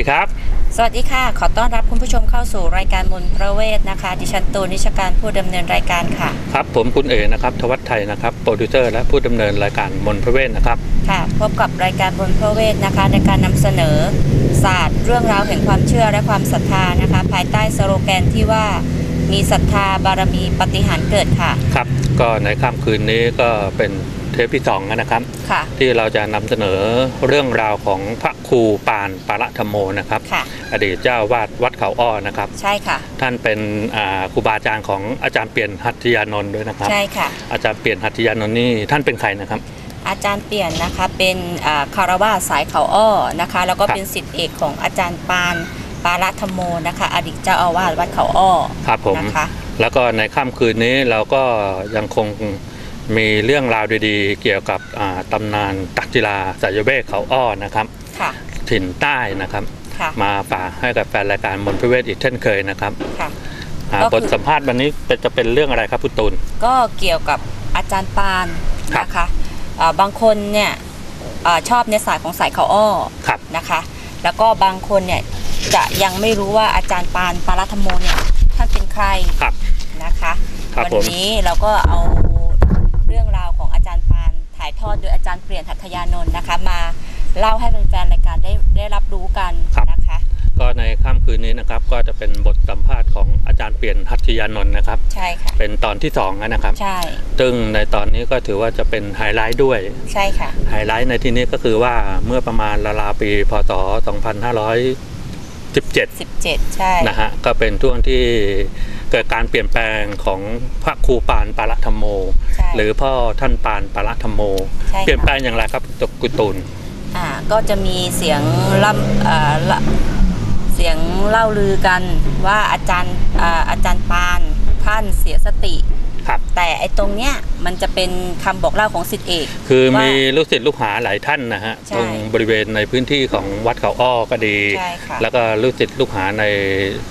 วัสดีครับ สวัสดีค่ะ ขอต้อนรับคุณผู้ชมเข้าสู่รายการมนต์พระเวทนะคะ ดิฉันตูนนิชการผู้ดำเนินรายการค่ะ ครับ ผมคุณเอ๋นะครับทวัฒไทยนะครับ โปรดิวเซอร์และผู้ดำเนินรายการมนต์พระเวทนะครับ ค่ะ พบกับรายการมนต์พระเวทนะคะ ในการนำเสนอศาสตร์ เรื่องราวแห่งความเชื่อและความศรัทธานะคะ ภายใต้สโลแกนที่ว่ามีศรัทธาบารมีปฏิหารย์เกิดค่ะ ครับ ก็ในค่ำคืนนี้ก็เป็นเท ปที่สองนะครับค่ะที่เราจะนำเสนอเรื่องราวของพระครูปานปาระธรรมโมนะครับค่ะอดีตเจ้าวาดวัดเขาอ้อนะครับ ใช่ค่ะ ท่านเป็นอ่าครูบาอาจารย์ของอาจารย์เปลี่ยนหัตถยานนท์ด้วยนะครับ ใช่ค่ะ อาจารย์เปลี่ยนหัตถยานนท์นี่ท่านเป็นใครนะครับอาจารย์เปลี่ยนนะคะเป็นอ่าคารวาสสายเขาอ้อนะคะ แล้วก็ครับเป็นศิษย์เอกของอาจารย์ปานปาระธรรมโมนะคะ อดีตเจ้าอาวาสวัดเขาอ้อครับผมนะคะ แล้วก็ในค่ำคืนนี้เราก็ยังคง มีเรื่องราวดีๆ เกี่ยวกับอ่าตำนานตักจิลาสายเวทเขาอ้อนะครับค่ะถิ่นใต้นะครับค่ะมาฝากให้กับแฟนรายการมนต์พิเวศอีกเช่นเคยนะครับค่ะอ่าก็คือบทสัมภาษณ์วันนี้เป็นจะเป็นเรื่องอะไรครับคุณตูนก็เกี่ยวกับอาจารย์ปานครับนะคะอ่าบางคนเนี่ยอาชอบในสายของสายเขาอ้อครับนะคะ แล้วก็บางคนเนี่ยจะยังไม่รู้ว่าอาจารย์ปานปารัตธรรมโมเนี่ยท่านเป็นใครครับนะคะครับวัผมนี้เราก็เอา เรื่องราวของอาจารย์ปานถ่ายทอดโดยอาจารย์เปลี่ยนหัตถยานนท์นะคะมาเล่าให้แฟนๆรายการได้ได้รับรู้กันนะคะก็ในค่ำคืนนี้นะครับก็จะเป็นบทสัมภาษณ์ของอาจารย์เปลี่ยนหัตถยานนท์นะครับใช่ค่ะเป็นตอนที่สองแล้วนะครับใช่ซึ่งในตอนนี้ก็ถือว่าจะเป็นไฮไลท์ด้วยใช่ค่ะไฮไลท์ในที่นี้ก็คือว่าเมื่อประมาณราวๆปีพศ 2517 17 ใช่ นะฮะก็เป็นช่วงที่เกิดการเปลี่ยนแปลงของพระครูปานปาระธรรมโม ใช่หรือพ่อท่านปานปาระธรรมโม ใช่ค่ะ เปลี่ยนแปลงอย่างไรครับกุตูนอ่าก็จะมีเสียงล่ำอ่าละเสียงเล่าลือกันว่าอาจารย์อ่าอาจารย์ปานท่านเสียสติ ครับแต่ไอ้ตรงเนี้ยมันจะเป็นคำบอกเล่าของสิทธิเอก คือว่ามีลูกศิษย์ลูกหาหลายท่านนะฮะใช่ตรงบริเวณในพื้นที่ของวัดเขาอ้อก็ดีใช่ค่ะแล้วก็ลูกศิษย์ลูกหาใน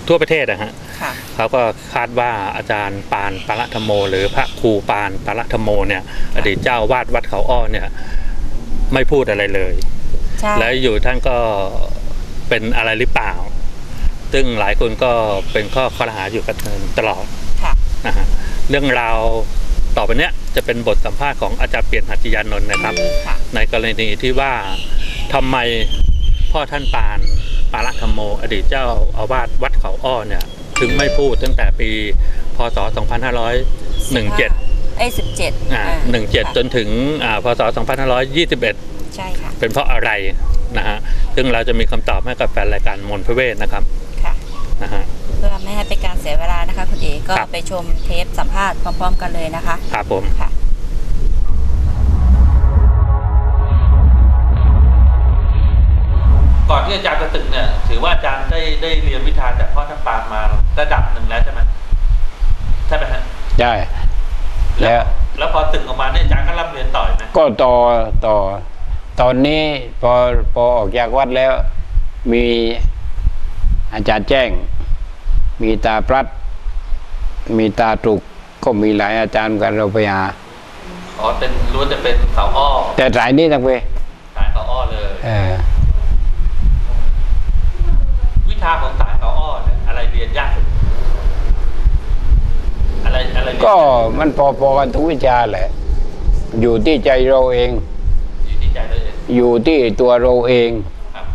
ทั่วประเทศนะฮะค่ะเขาก็คาดว่าอาจารย์ปานปาระธรรมโม หรือพระครูปานปาระธรรมโมเนี่ยอดีตเจ้าวาดวัดเขาอ้อเนี่ยไม่พูดอะไรเลยใช่แล้วอยู่ท่านก็เป็นอะไรหรือเปล่า ซึ่งหลายคนก็เป็นข้อคอรหาอยู่กันตลอดค่ะนะฮะ เรื่องราวต่อไปเนี้ยจะเป็นบทสัมภาษณ์ของอาจารย์เปลี่ยนหัตถยานนท์นะครับค่ะในกรณีที่ว่าทำไมพ่อท่านปานปาระธรรมโม อดีตเจ้าอาวาสวัดเขาอ้อเนี่ยถึงไม่พูดตั้งแต่ปีพศ 2517เอ้ย17อ่าอ่า17 จนถึงอ่าพศ 2521 ใช่ค่ะ เป็นเพราะอะไรนะฮะ ซึ่งเราจะมีคำตอบให้กับแฟนรายการมนต์พระเวทนะครับ ค่ะ นะฮะ เพื่อไม่ให้เป็นการเสียเวลานะคะ คุณเอกก็ครับ ไปชมเทปสัมภาษณ์พร้อม ๆ กันเลยนะคะครับผม ค่ะ ก่อนที่อาจารย์จะตึกเนี่ย ถือว่าอาจารย์ได้ได้เรียนวิชาจากพ่อท่านปานมาระดับหนึ่งแล้วใช่ไหมใช่ไหมฮะใช่แล้ว แล้วพอตึกออกมาเนี่ยอาจารย์ก็รับเรียนต่อไหมก็ต่อต่อ ตอนนี้พอพอออกจากวัดแล้ว มีอาจารย์แจ้ง มีตาพลัด มีตาตรุกก็มีหลายอาจารย์กันเราไปหาอ๋อเป็นล้วนแต่เป็นเขาอ้อ แต่สายนี้ทั้งไปสายเขาอ้อเลยเออวิชาของสายเขาอ้อเนี่ยอะไรเรียนยากสุดอะไรอะไรเรียนก็มันพอๆกันทุกวิชาแหละ อยู่ที่ใจเราเอง อยู่ที่ใจเลยเองอยู่ที่ตัวเราเองครับ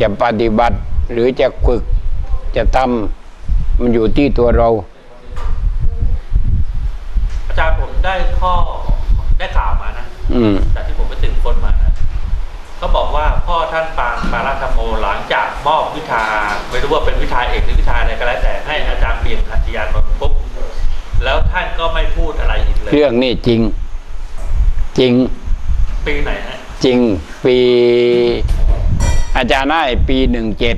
จะปฏิบัติหรือจะฝึกจะทำ มันอยู่ที่ตัวเรา อาจารย์ผมได้ข้อได้ข่าวมานะอืมจากที่ผมไปสืบค้นมานะเขาบอกว่าพ่อท่านปางปาราธรรมโมหลังจากมอบวิชาไม่รู้ว่าเป็นวิชาเอกหรือวิชาอะไรก็แล้วแต่ให้อาจารย์เปลี่ยนหัตถยานนท์ปุ๊บแล้วท่านก็ไม่พูดอะไรอีกเลยเรื่องนี้จริง จริง ปีไหนฮะจริงปีอาจารย์ได้ปีหนึ่งเจ็ด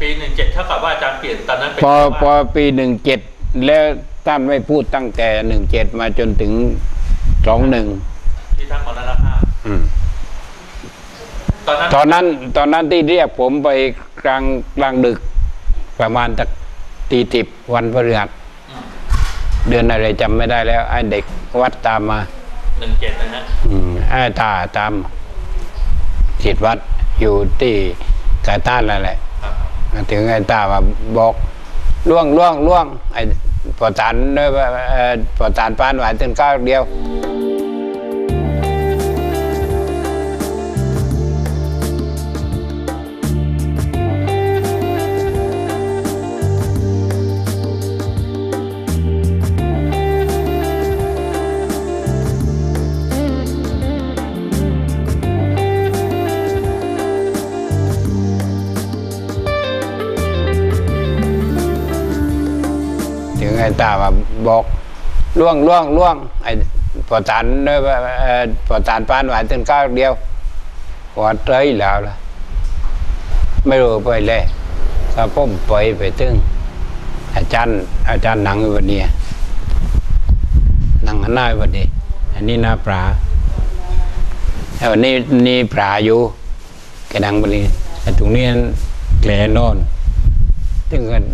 ปีหนึ่งเจ็ดเท่ากับว่าอาจารย์เปลี่ยนตอนนั้นเป็นพอเจ้าพอวาดปีหนึ่งเจ็ดแล้วท่านไม่พูดตั้งแต่หนึ่งเจ็ดมาจนถึงสองหนึ่งที่ท่านมรณภาพตอนนั้นตอนนั้นตอนนั้นที่เรียกผมไปกลางกลางดึกประมาณตักตีสิบวันพฤหัสอืมเดือนอะไรจำไม่ได้แล้วไอ้เด็กวัดตามมาหนึ่งเจ็ดนะฮะอืมไอ้ตาตามศิษย์วัดอยู่ที่กาต้านนั่นแหละครับมา ถึงไอ้ตามาบอกล่วงล่วงล่วงไอ้ปอตานเอ่อปอตานปานหวานตึงก้าวเดียว ตามาบอกล่วงล่วงล่วงไอ้ปอตานเอ่ปอตานปานหวานตึงก้าวเดียววัดเอ้ยแล้วล่ะไม่รู้ไปเลยก็ผมไปไปถึงอาจารย์ อาจารย์หนังวันนี้หนังนหน้าวันนี้อันนี้หน้าปลาแต่วันนี้นี่ปลาอยู่กระดังวันนี้ไอ้ตรงนี้แกลนอน ถึงกัน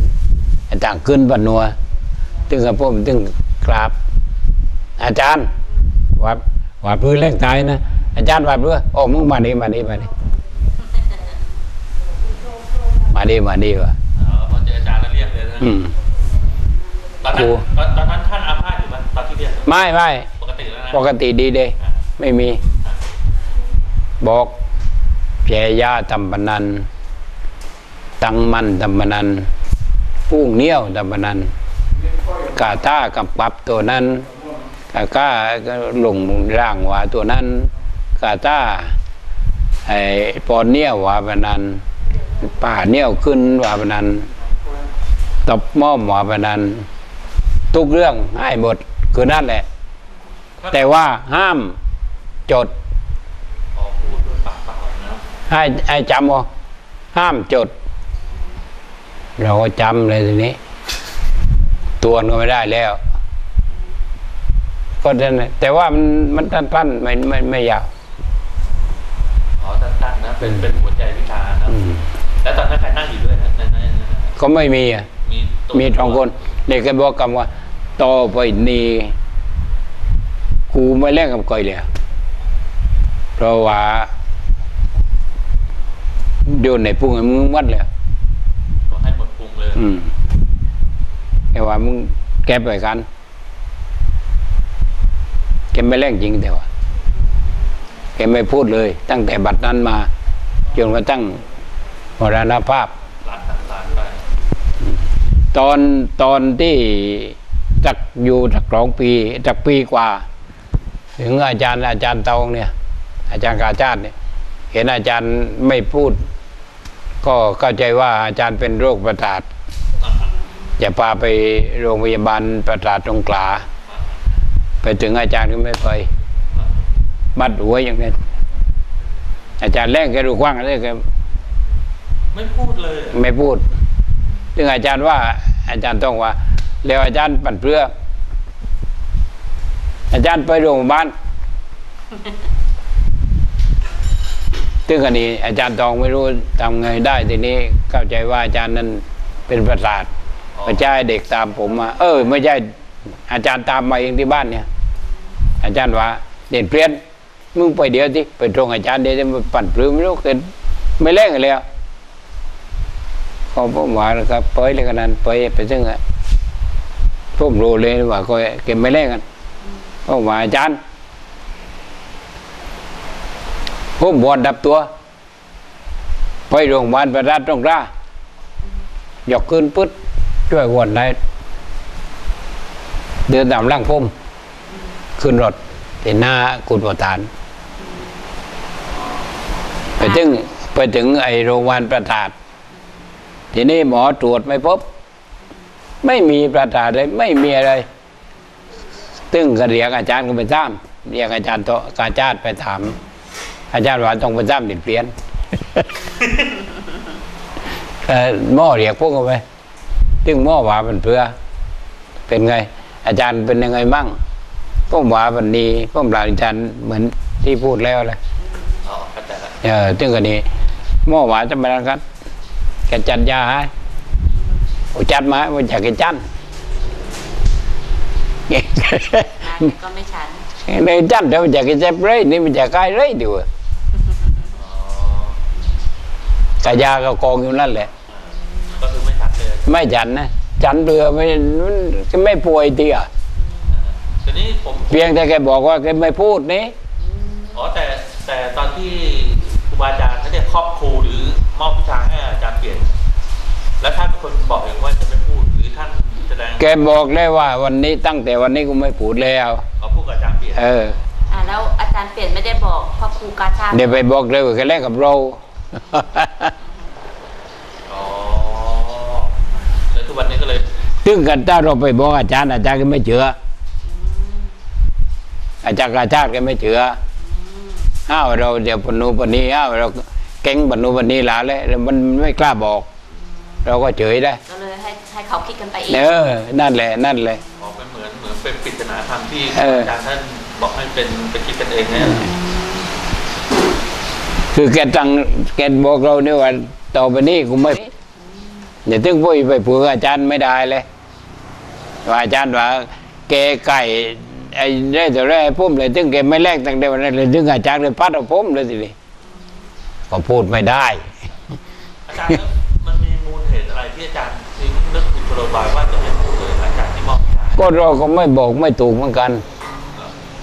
อาจารย์ขึ้นบันนัว ถึงกับผมถึงกราบ อาจารย์วัดวัดพื้นแรงตายนะอาจารย์วัดพื้นโอ้มึงมาดีมาดีมาดีมาดีมาดีวะอ๋อพอเจออาจารย์แล้วเรียกเลยนะอืมตอนครูนั้นตอนตอนนั้นท่านอาพาธอยู่ไหมตอนที่เรียกไม่ไม่ปกติแล้วนะปกติดีเด้ไม่มี บอกแย่ยาตำปนัน ตังมันตำปนันปุ้งเหนี้ยวตำปนัน กาท่ากับปับตัวนั้นกาก้าก็ลงร่างว่าตัวนั้นกาท่าไอ้ปอนเนี้ยวว่าปนันป่าเนี้ยวขึ้นว่าปนันตบม้อมว่าปนันทุกเรื่องให้หมดคือนั่นแหละ แต่ว่าห้ามจดอ๋อพูดด้วยปากเปล่านะให้ให้จำว่าห้ามจด เราก็จำเลยทีนี้ ตัวก็ไม่ได้แล้ว ก็นั่นแหละแต่ว่ามันมันตั้นๆไม่ไม่ไม่ยาวอ๋อสั้นๆนะเป็นเป็นหัวใจวิชานะอืมแล้วตอนนั้นใครนั่งอยู่ด้วยนะในในในนั้นก็ไม่มีอะมีตัวมีสองคนเด็กก็บอกกันว่าต่อไปนี้กูไม่เล่นกับก่อยเลยเพราะว่าโยนในพุงให้มึงมัดเลยบอกให้หมดปรุงเลยอืม แต่ว่ามึงแก็บไว้กันแกไม่เล่นจริงแต่ว่าแกไม่พูดเลย ตั้งแต่บัดนั้นมาจนกระทั่งมรณภาพร้านต่างๆไปตอนตอนที่จักอยู่จักสองปีจักปีกว่า ถึงอาจารย์อาจารย์ตองเนี่ย อาจารย์กาชาติเนี่ย เห็นอาจารย์ไม่พูด ก็เข้าใจว่าอาจารย์เป็นโรคประสาท จะพาไปโรงพยาบาลประสาทตรงกลา ไปถึงอาจารย์ก็ไม่ไปบัดหัวอย่างนี้อาจารย์แรกแกดูกว้างเลยแกไม่พูดเลย ไม่พูดซึ่งอาจารย์ว่า อาจารย์ต้องว่า แล้วอาจารย์ปั่นเพื่อ อาจารย์ไปโรงพยาบาลซึ่งอันนี้อาจารย์ตองไม่รู้ทำไงได้ทีนี้เข้าใจว่าอาจารย์นั้นเป็นประสาท ไม่ใช่เด็กตามผมมา เออ ไม่ใช่อาจารย์ตามมาเองที่บ้านเนี่ย อาจารย์ว่า เด่นเปลี่ยนมึงไปเดี๋ยวที่ไปตรงอาจารย์เดี๋ยวจะมาปั่นปลื้มไม่รู้เกินไม่เล่นเลยอะพอผมว่าแล้วก็ไปเลยกันนั้นไปไปซึ่งอะผมรู้เลยว่าก็เก็บไม่เล่นกันผมว่าอาจารย์ผมบอลดับตัว ไปโรงพยาบาลประดับตรงกล้ายกขึ้นปึ๊ด ช่วยวนได้ เดินตามร่างผมขึ้นรถที่หน้ากุฎประธาน ไปถึงไปถึงไอโรงพยาบาลประสาททีนี้หมอตรวจไม่พบ ไม่มีประสาทเลยไม่มีอะไรตึงก็เรียกอาจารย์ก็ไปถามเรียกอาจารย์โตอาจารย์ไปถาม อาจารย์ว่าต้องไปถามดิเปลี่ยนเอ่อหม้อเรียกพวกเขาไป ตึงหม้อว่ามันเพื่อ เป็นไง อาจารย์เป็นยังไงมั่งผมว่าวันนี้ผมลาอาจารย์เหมือนที่พูดแล้วเลยอ๋อเข้าใจละเออถึงกันนี้หม้อหวานจะมาแล้วกันแกจัดยาให้โอ้จัดมาว่าอยากแกจันก็ไม่ชันในจันเดี๋ยวมันอยากแกเจ็บเลยนี่มันอยากกายเลยดีกว่าอ๋อกะยาก็กองอยู่นั่นแหละ ก็คือไม่ฉันเลย ไม่ฉันนะ ฉันเรือไม่มันไม่ป่วยทีอะทีนี้ผมเพียงแต่แกบอกว่าแกไม่พูดนี้อ๋อแต่แต่ตอนที่ครูบาอาจารย์เขาเนี่ยครอบครูหรือมอบวิชาให้อาจารย์เปลี่ยน แล้วท่านเป็นคนบอกเองว่าจะไม่พูดหรือท่านแสดงแกบอกได้ว่าวันนี้ตั้งแต่วันนี้กูไม่พูดแล้วเขาพูดกับอาจารย์เปลี่ยนเอออ่าแล้วอาจารย์เปลี่ยนไม่ได้บอกพ่อครูกาชาติเดี๋ยวไปบอกเลยว่าแกแลกกับเรา อ๋อแล้วทุกวันนี้ก็เลย ถึงกันถ้าเราไปบอกอาจารย์อาจารย์ก็ไม่เชื่ออาจารย์กาชาติก็ไม่เชื่ออ้าวเราเดี๋ยวปนูปนีอ้าวเราเก่งปนูปนีหลาเลยมันไม่กล้าบอก เราก็เฉยได้ก็เลยให้ให้เขาคิดกันไปเองเออ นั่นแหละ นั่นแหละออกเป็นเหมือนเหมือนเป็นปริศนาธรรมที่เอออาจารย์ท่านบอกให้เป็นไปคิดกันเองเนี่ยคือแกตั้งแกบอกเราเนี่ยว่าต่อไปนี้กูไม่อย่าถึงพูดไปพูดกับอาจารย์ไม่ได้เลย ว่าอาจารย์ว่าแกไก่ไอ้ได้แต่แรกพุ่มเลยถึงแกไม่แลกตั้งแต่วันนั้นเลยถึงอาจารย์เลยพัดเอาพุ่มเลยทีนี้ก็พูดไม่ได้อาจารย์แล้วมันมีมูลเหตุอะไรที่อาจารย์ถึงนึกถึงโปรบายว่าจะไม่พูดเลยอาจารย์ที่มอบวิชาก็เราก็ไม่บอกไม่ถูกเหมือนกัน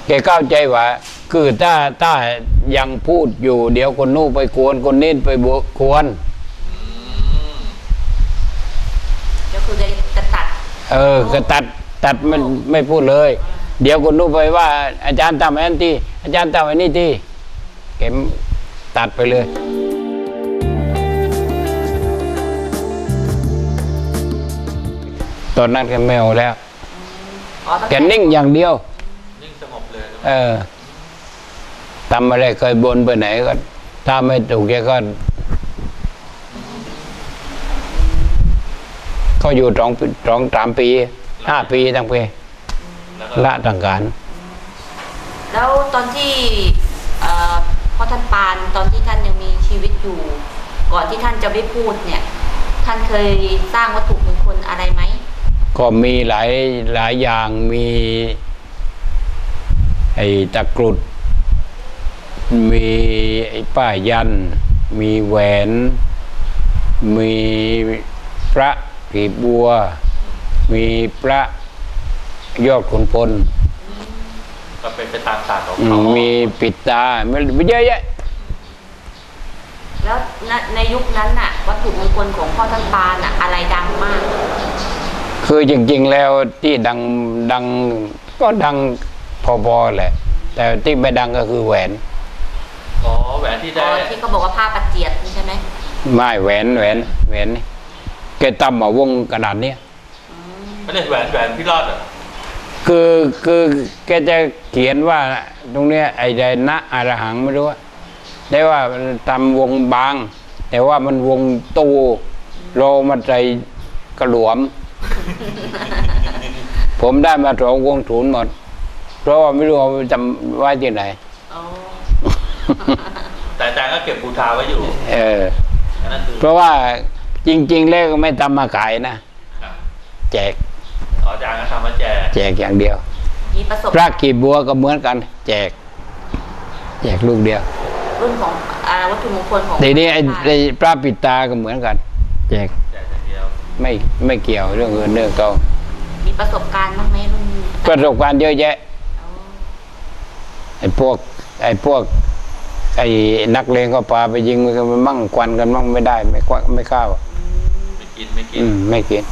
แกเข้าใจว่า คือถ้าถ้ายังพูดอยู่ เดี๋ยวคนนู้นไปกวนคนนี้ไปบวกวน ก็คือจะจะตัด เออก็ตัดตัดมันไม่พูดเลย เดี๋ยวคนนู้นไปว่า อาจารย์ทำอันที่อาจารย์ทำอันนี้ที่แกตัดไปเลยตอนนั้นแกไม่เอาแล้วอ๋อตั้งแกแต่นิ่งอย่างเดียวนิ่งสงบเลยนะเออทำอะไรเคยบนไปไหนก็ ถ้าไม่ถูกแกก็ เขาอยู่สองปีสองสามปีห้าปีทั้งปีแล้วก็ละต่างการ แล้วตอนที่เอ่อพ่อท่านปานตอนที่ท่านยังมีชีวิตอยู่ ก่อนที่ท่านจะไม่พูดเนี่ย ท่านเคยสร้างวัตถุมงคลอะไรไหมก็มีหลายหลายอย่างมีไอ้ตะกรุด มีไอ้ป้ายยัน มีแหวน มีพระ กลีบบัว มีพระยอดขุนพลก็เป็นไปตามศาสตร์ของอืเขามมีปิดตาไม่เยอะแยะแล้วณในยุคนั้นน่ะ วัตถุมงคลของพ่อท่านปานน่ะ อะไรดังมาก คือจริงๆแล้วที่ดังดังก็ดังพอๆแหละ แต่ที่ไม่ดังก็คือแหวนอ๋อแหวนที่อ๋ได้อที่เขาบอกว่าผ้าปัจเจียดนี่ใช่ไหมไม่แหวนแหวนแหวนนี่ แกตำมาวงขนาดเนี้ยไม่ได้แหวนแหวนพี่รอดเหรอคือคือแกจะเขียนว่าตรงเนี้ยไอ้ใดนะอารหังไม่รู้ว่าได้ว่าทำวงบาง แต่ว่ามันวงตูโรมันใจกระหลวม ผมได้มาสองวงศูนย์หมด เพราะว่าไม่รู้เอาไปจำไว้ที่ไหนอ๋อแต่อาจารย์ก็เก็บบูชาไว้อยู่เอออันนั่นคือเพราะว่า จริง ๆ แล้วก็ไม่ทำมาขายนะครับแจกอ๋ออาจารย์ก็ทำมาแจก แจกอย่างเดียวมีประสบพระกีบบัวก็เหมือนกัน แจก แจกลูกเดียว รุ่นของอ่าวัตถุมงคลของทีนี้ไอ้พ่อท่านปานไอ้พระปิดตาก็เหมือนกัน แจกแจกอย่างเดียว ไม่ไม่เกี่ยวเรื่องเงินเรื่องทองมีประสบการณ์บ้างไหมรุ่นประสบการณ์เยอะแยะอ๋อไอ้พวก ไอ้พวก ไอ้นักเลงก็พาไปยิงมันก็มั่งควันกันมั่งไม่ได้ ไม่กว่าไม่เข้าไม่ กินไม่กิอืนมไม่กิน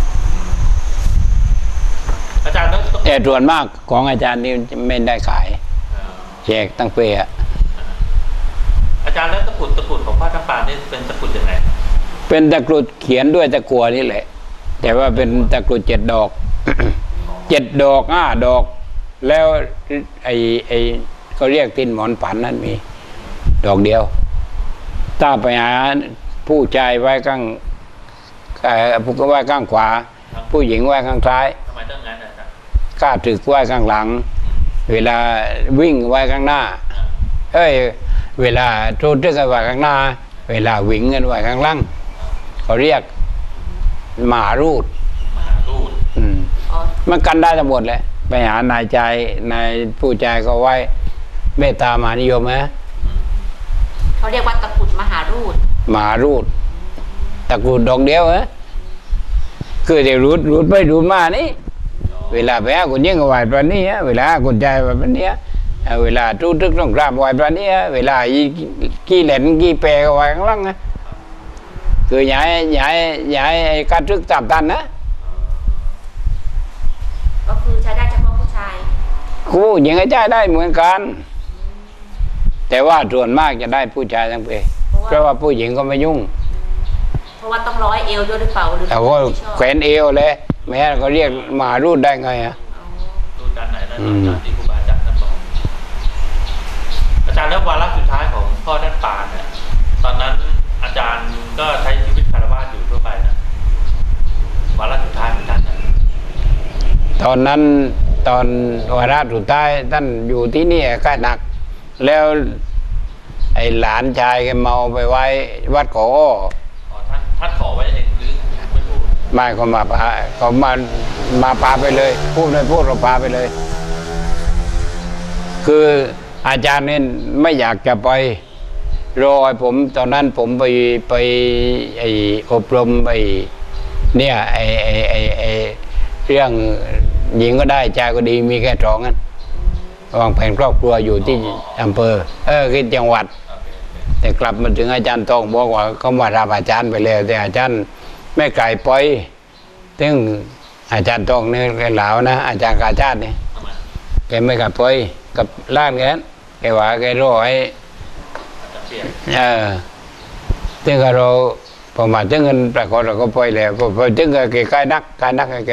อาจารย์แล้วแต่ส่วนมากของอาจารย์นี่ไม่ได้ขาย อ่าแจกตั้งเปียอาจารย์แล้วตะกรุดตะกรุดของพ่อท่านปานนี่เป็นตะกรุดยังไงเป็นตะกรุดเขียนด้วยตะกัวนี่แหละ แต่ว่าเป็นตะกรุดเจ็ดดอก เจ็ดดอกห้าดอก แล้วไอ้ไอ้เขาเรียกตินหมอนผันนั้นมี ดอกเดียว ถ้าไปหาผู้ชายไว้ข้างเอ่อ ผู้ก็ไว้ข้างขวา ผู้หญิงไว้ข้างซ้ายทำไมต้องงั้นอาจารย์ข้าศึกไว้ข้างหลัง เวลาวิ่งไว้ข้างหน้าเอ้ยเวลาโจรตึกไว้ข้างหน้า เวลาวิ่งกันไว้ข้างหล่างเขาเรียกหมารูดมหารูดอืมอ๋อมันกันได้ทั้งหมดแหละไปหานายใจนายผู้ใจก็ไว้เมตตามหานิยมไหมเขาเรียกว่าตะกรุดมหารูดหมารูดอ ตะกรุดดอกเดียวเหรอคือจะรูดรูดไปรูดมานี่ เวลาไปหาคนยิงก็ไหวปานนี้ฮะเวลาหาคนใจแบบนี้ฮะเอ่อเวลาทุกทึกต้องกราบไหวปานนี้ฮะเวลาอีกี่เหลนกี่แปรก็ไหวข้างล่างนะคืออย่าให้อย่าให้อย่าให้ไอ้การทึกตามตันนะก็คือใช้ได้เฉพาะผู้ชายครูหญิงก็ใช้ได้เหมือนกัน แต่ว่าส่วนมากจะได้ผู้ชายทั้งเพศเพราะว่าเพราะว่าผู้หญิงก็ไม่ยุ่ง เพราะว่าต้องร้อยเอวด้วยหรือเปล่าหรือแต่ว่าไม่ชอบแขวนเอวเลยแม่ก็เรียกหมารูดได้ไงอะอ๋อดูด้านไหนนั่นอืม อาจารย์ที่ครูบาอาจารย์ท่านบอกอาจารย์แล้ววาระสุดท้ายของพ่อท่านปานเนี่ยตอนนั้นอาจารย์ก็ใช้ชีวิตคารวะอยู่ทั่วไปนะวาระสุดท้ายของท่านน่ะตอนนั้นตอนวาระสุดท้ายท่านอยู่ที่นี่ก็หนัก แล้วไอ้หลานชายแกเมาไปไว้วัดขออ้อ อ๋อท่านท่านขอไว้เองหรือไม่พูดไม่ก็มาพาเขามามาพาไปเลย พูดไม่พูดเราพาไปเลย คืออาจารย์เนี่ยไม่อยากจะไปรอให้ผมตอนนั้นผมไปไปไออบรมไอเนี่ยไอไอไอไอเรื่องหญิงก็ได้ชายก็ดีมีแค่สองนั้นวางแผนครอบครัวอยู่ที่อำเภอ เออคือจังหวัด แต่กลับมาถึงอาจารย์ทองบอกว่าเขามารับอาจารย์ไปแล้ว แต่อาจารย์ไม่ไกลปล่อยซึ่งอาจารย์ทองนี่แกเหลาวนะ อาจารย์กาชาตินี่แกไม่ไกลปล่อยกับล้านแกนแกว่าแกรอให้อเนี่ยนเออซึ่งเราพอมาถึงเงินปรากฏเราก็ปล่อยแล้วพอถึงก็แกใกล้นักใกล้นักแก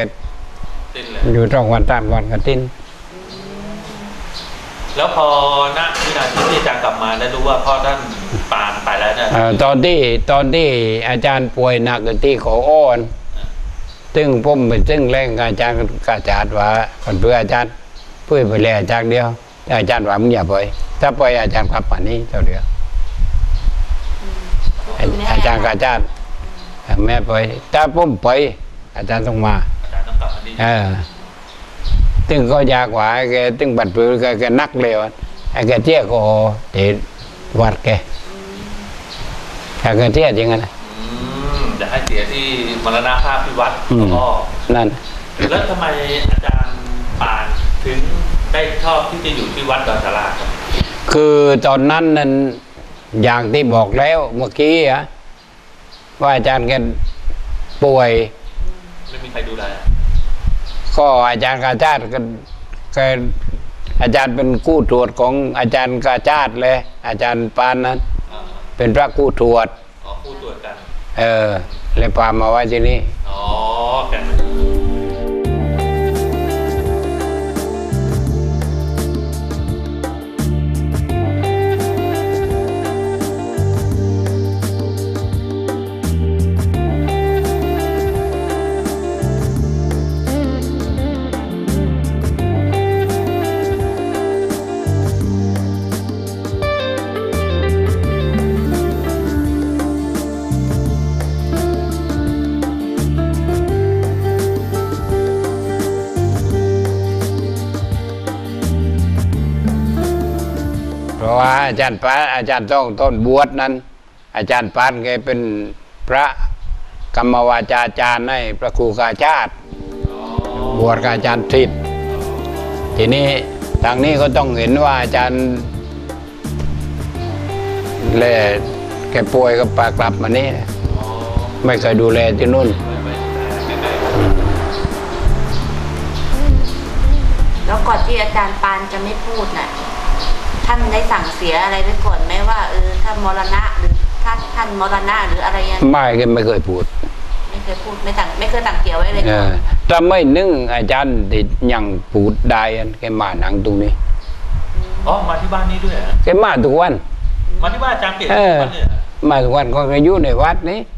อยู่ตรงวันตามวันกันทิ้น แล้วพอณวินาทีที่อาจารย์กลับมาได้รู้ว่าพ่อท่านปานไปแล้วเนี่ยเอ่อตอนที่ตอนที่อาจารย์ป่วยหนักที่ขออ้อน ซึ่งผมเป็นซึ่งแรงอาจารย์กาจาดว่าคนเพื่ออาจารย์เพื่อไปแลอาจารย์เดียวแต่อาจารย์ว่ามึงอย่าไปถ้าไปอาจารย์กลับป่านนี้เท่าเดียวก็คือไม่ให้อาจารย์กาจาดแม่ไปถ้าผมไปอาจารย์ต้องมาอาจารย์ต้องกลับมาดีเออ ตึงก็ยากกว่าแกตึงบัดปืนแกแกนักเลยอะไอ้แกเที่ยวก็เตะวัดแกแกเที่ยวจริงๆนะอืมจะให้เสียที่มรณภาพที่วัดอืมพ่อนั่นแล้วทำไมอาจารย์ปานถึงได้ชอบที่จะอยู่ที่วัดดอนสาราครับคือตอนนั้นนั้นอย่างที่บอกแล้วเมื่อกี้อะว่าอาจารย์แกป่วยไม่มีใครดูแล ก็อาจารย์กาชาติก็ก็อาจารย์เป็นกู้ตรวจของอาจารย์กาชาติเลย อาจารย์ปานนั้นอ่าเป็นพระกู้ตรวจอ๋อผู้ตรวจกัน เออเลยพามาไว้ที่นี่อ๋อกัน อาจารย์ปานอาจารย์ต้องต้นบวชนั้น อาจารย์ปานแกเป็นพระกรรมวาจาจารย์ให้พระครูกาชาติ บวชกับอาจารย์ทิศทีนี้ทางนี้ก็ต้องเห็นว่าอาจารย์แลแกป่วยก็ปากลับมานี่ไม่เคยดูแลที่นู่นไม่ไม่ใกล้ๆกันแล้วก่อนที่อาจารย์ปานจะไม่พูดน่ะ ท่านได้สั่งเสียอะไรไว้ก่อนไหมว่าเออถ้ามรณะหรือถ้าท่านมรณะหรืออะไรยังไม่แกไม่เคยพูด ไม่เคยพูดไม่สั่งไม่เคยสั่งเสียไว้เลยเอก่ออนถ้าไม่นึ่งอาจารย์ติดยังพูดได้อันแกมาหนังตรงนี้อ๋อมาที่บ้านนี้ด้วยเหรอแกมาทุกวัน มาที่บ้านอาจารย์เปลี่ยนเออทุกวันเลยเหรอมาทุกวันก็อยู่ในวัดนี้อ